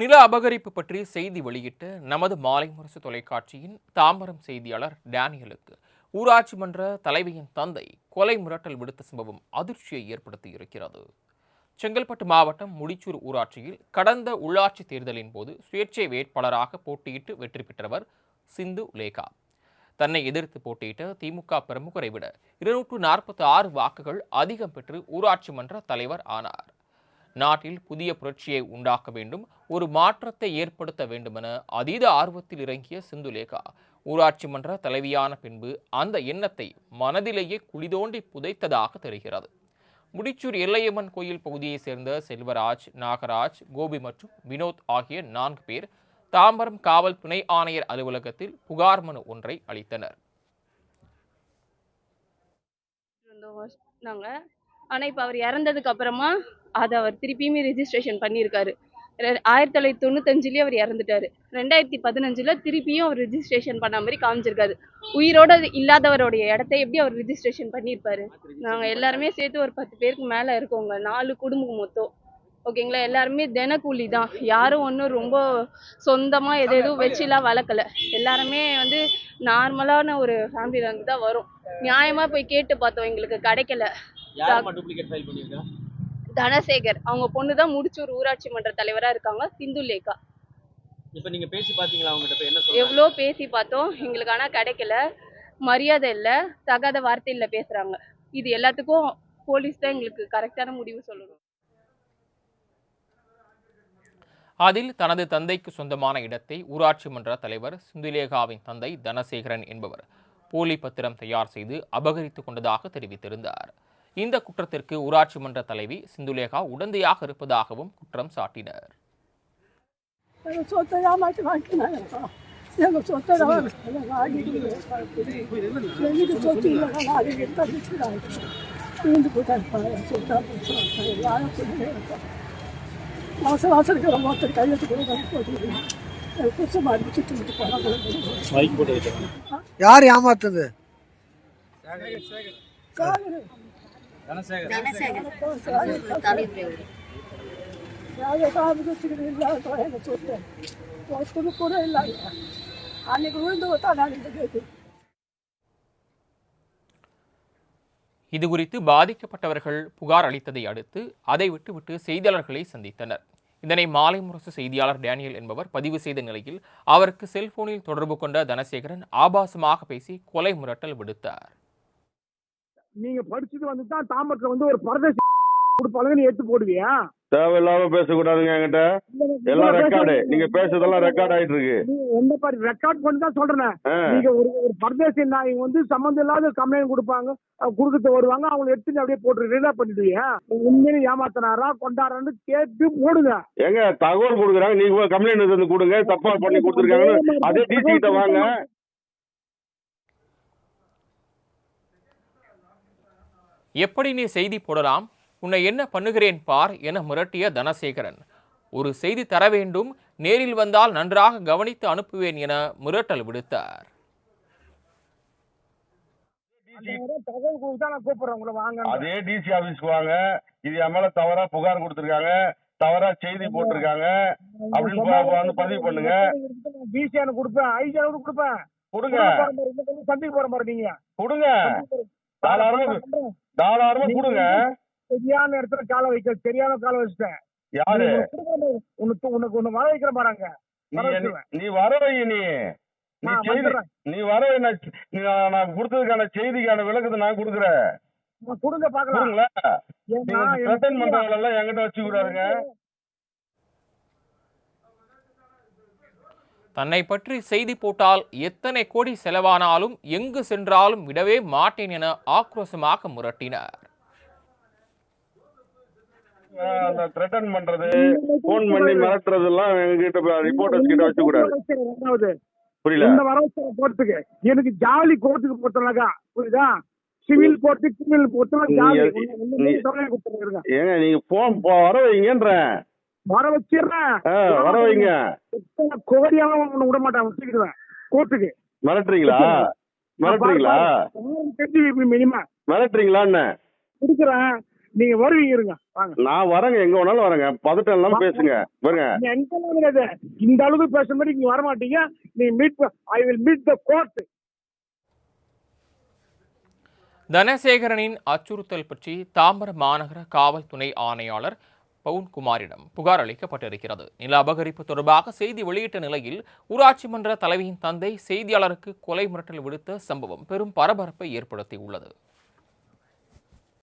நில அபகரிப்பு பற்றி செய்தி வெளியிட்ட நமது மாலை முரசு தொலைக்காட்சியின் தாம்பரம் செய்தியாளர் டேனியலுக்கு. ஊராட்சி மன்ற தலைவியின் தந்தை கொலை மிரட்டல் விடுத்த சம்பவம் அதிர்ச்சியை ஏற்படுத்தி இருக்கிறது. செங்கல்பட்டு மாவட்டம் முடிச்சூர் ஊராட்சியில் கடந்த உள்ளாட்சி தேர்தலின் போது சுயேட்சை வேட்பாளராக போட்டியிட்டு வெற்றி பெற்றவர் சிந்து லேகா. தன்னை எதிர்த்து போட்டியிட்ட திமுக பிரமுகரை விட இருநூற்று நாற்பத்தி ஆறு வாக்குகள் அதிகம் பெற்று ஊராட்சி மன்ற தலைவர் ஆனார். நாட்டில் புதிய புரட்சியை உண்டாக்க வேண்டும் ஒரு மாற்றத்தை ஏற்படுத்த வேண்டுமென அதீத ஆர்வத்தில் இறங்கிய சிந்துலேகா. ஊராட்சி மன்ற தலைவியான பின்பு அந்த எண்ணத்தை மனதிலேயே குளிதோண்டி புதைத்ததாக தெரிகிறது. முடிச்சூர் எல்லையம்மன் கோயில் பகுதியைச் சேர்ந்த செல்வராஜ் நாகராஜ் கோபி மற்றும் வினோத் ஆகிய நான்கு பேர் தாம்பரம் காவல் துணை ஆணையர் அலுவலகத்தில் புகார் மனு ஒன்றை அளித்தனர். நாங்கள் ஆனால் இப்போ அவர் இறந்ததுக்கு அப்புறமா அதை அவர் திருப்பியுமே ரிஜிஸ்ட்ரேஷன் பண்ணியிருக்காரு. ஆயிரத்தி தொள்ளாயிரத்தி தொண்ணூத்தஞ்சுலேயே அவர் இறந்துட்டாரு. ரெண்டாயிரத்தி பதினஞ்சில் திருப்பியும் அவர் ரிஜிஸ்ட்ரேஷன் பண்ண மாதிரி காமிச்சிருக்காரு. உயிரோட இல்லாதவருடைய இடத்த எப்படி அவர் ரிஜிஸ்ட்ரேஷன் பண்ணியிருப்பாரு? நாங்கள் எல்லாருமே சேர்த்து ஒரு பத்து பேருக்கு மேலே இருக்கோங்க. நாலு குடும்பம் மொத்தம். ஓகேங்களா? எல்லாருமே தினக்கூலி தான். யாரும் ஒன்றும் ரொம்ப சொந்தமாக எது எதுவும் வச்சுலாம் வளர்க்கல. எல்லாருமே வந்து நார்மலான ஒரு ஃபேமிலியிலேருந்து தான் வரும். நியாயமாக போய் கேட்டு பார்த்தோம். எங்களுக்கு கிடைக்கல. Duplicate file Dhanasekar. அவங்க பொண்ணு தான் முடிச்சூர் ஊராட்சி மன்ற தலைவரா இருக்காங்க சிந்து லேகா. இப்போ நீங்க பேசி பாத்தீங்களா அவங்ககிட்ட என்ன சொல்றாங்க எவ்வளோ பேசி பார்த்தோம். எங்களுக்கு ஆனா கிடைக்கல. மரியாதை இல்ல. தகாத வார்த்தையில பேசுறாங்க. இது எல்லாத்துக்கும் போலீஸ் தான் எங்களுக்கு கரெக்டான முடிவு சொல்லணும். அதில் தனது தந்தைக்கு சொந்தமான இடத்தை ஊராட்சி மன்ற தலைவர் சிந்துலேகாவின் தந்தை தனசேகரன் என்பவர் போலி பத்திரம் தயார் செய்து அபகரித்துக் கொண்டதாக தெரிவித்திருந்தார். இந்த குற்றத்திற்கு ஊராட்சி மன்ற தலைவி சிந்துலேகா உடந்தையாக இருப்பதாகவும் குற்றம் சாட்டினர். சொத்தை ஏமாற்றி வாங்கினாங்க எங்கள் சொத்தை வாங்கிட்டு சொத்து வீண்டு போட்டாங்க சொத்தா கையெழுத்து கூட போட்டு போனாங்க யார் ஏமாத்துது ஒருத்தரு கூட இல்லாங்க அன்னைக்கு விழுந்து விட்டா நான் இந்த கேட்டு இதுகுறித்து பாதிக்கப்பட்டவர்கள் புகார் அளித்ததை அடுத்து அதை விட்டுவிட்டு செய்தியாளர்களை சந்தித்தனர். இதனை மாலை முரசு செய்தியாளர் டேனியல் என்பவர் பதிவு செய்த நிலையில் அவருக்கு செல்போனில் தொடர்பு கொண்ட தனசேகரன் ஆபாசமாக பேசி கொலை மிரட்டல் விடுத்தார். நீங்க படிச்சுட்டு வந்து தான் தாம்பரத்துல வந்து ஒரு பரதேசி நீ எடுத்து போடுவியா? தேவையில்லாம பேசக்கூடாதுங்க என்கிட்ட. எல்லாம் ரெக்கார்டு நீங்க பேசுறதெல்லாம் ரெக்கார்ட் ஆயிட்டு இருக்கு எந்த மாதிரி ரெக்கார்ட் பண்ணி தான் சொல்றேன். நீங்க ஒரு ஒரு பரதேசி நாய் வந்து சம்மந்தம் இல்லாத கம்ப்ளைண்ட் கொடுப்பாங்க அஹ் கொடுக்கறது வருவாங்க அவங்க எடுத்து அப்படியே போட்டு ரிலீவ் பண்ணிடுவியா? உண்மையிலே ஏமாத்தினாரா கொண்டாடுறான்னு கேட்டு போடுங்க ஏங்க தகவல் கொடுக்குறாங்க நீங்க கம்ப்ளைண்ட் வந்து கொடுங்க தப்பா பண்ணி கொடுத்துருக்காங்கன்னு. அதே டிசி கிட்ட வாங்க. எப்படி நீ செய்தி போடலாம்? உன்னை என்ன பண்ணுகிறேன் பார் என மிரட்டிய தனசேகரன். ஒரு செய்தி தர வேண்டும் நேரில் வந்தால் நன்றாக கவனித்து அனுப்புவேன் என மிரட்டல் விடுத்தார். தகவல் கொடுத்தா நான் கூப்பிடுறேன் உங்களை வாங்க. அதே டிசி ஆபீஸ்க்கு வாங்க இது என் மேல தவறா புகார் கொடுத்துருக்காங்க. தவறா செய்தி போட்டிருக்காங்க. அப்படின்னு வந்து பதிவு பண்ணுங்க. பிசிஆர் கொடுப்பேன் ஐஜிஆர் கொடுப்பேன் கொடுங்க. சந்திக்க போற மாதிரி நீங்க கொடுங்க. தாராளமா தாராளமா கொடுங்க. சரியான இடத்துல காலை வைக்க சரியான காலை வச்சுட்டேன். யாரு? உனக்கு உனக்கு ஒண்ணு வர வைக்கிற பாருங்க. நீ வர வை நீ. நீ வர நான் கொடுத்ததுக்கான செய்திக்கான விளக்கத்தை நான் கொடுக்குறேன். கொடுங்க பாக்கலாம் என்கிட்ட வச்சு கூடாதுங்க தன்னை பற்றி செய்தி போட்டால் எத்தனை கோடி செலவானாலும் எங்கு சென்றாலும் விடவே மாட்டேன் என ஆக்ரோஷமாக மிரட்டினார். ஆஹ் அந்த த்ரெட்டன் பண்றது போன் பண்ணி மிரட்டுறது எல்லாம் எங்ககிட்ட ரிப்போர்ட்டர்ஸ் கிட்ட வச்சு கூடாது புரியல? இந்த வரவசர கோர்ட்டுக்கு எனக்கு ஜாலி கோர்ட்டுக்கு பொறுத்தனாக்கா புரியுதா? சிவில் கோர்ட்டு கிரிமினல் கோர்ட்டுலாம் நீ ஜாலி ஏங்க நீங்க போன் வர வைங்கன்றேன். வர வச்சிடுறேன். வர வைங்க. கோடியாலும் உன்னை விட மாட்டேன். வச்சுக்கிடுவேன். கோர்ட்டுக்கு. மிரட்டுறீங்களா? மிரட்டுறீங்களா? தெரிஞ்சு மினிமம். மிரட்டுறீங்களா என்ன? கொடுக்குறேன். நீங்க வருவீங்க இருங்க. நான் வரேங்க. எங்க வேணாலும் வரேங்க. பதட்டம் இல்லாம பேசுங்க. எங்க கிடையாது. இந்த அளவுக்கு பேசுற மாதிரி நீங்க வர மாட்டீங்க நீங்க meet I will meet the court தனசேகரனின் அச்சுறுத்தல் பற்றி தாம்பரம் மாநகர காவல் துணை ஆணையாளர் பவுன்குமாரிடம் புகார் அளிக்கப்பட்டிருக்கிறது. நில அபகரிப்பு தொடர்பாக செய்தி வெளியிட்ட நிலையில் ஊராட்சி மன்ற தலைவியின் தந்தை செய்தியாளருக்கு கொலை மிரட்டல் விடுத்த சம்பவம் பெரும் பரபரப்பை ஏற்படுத்தியுள்ளது.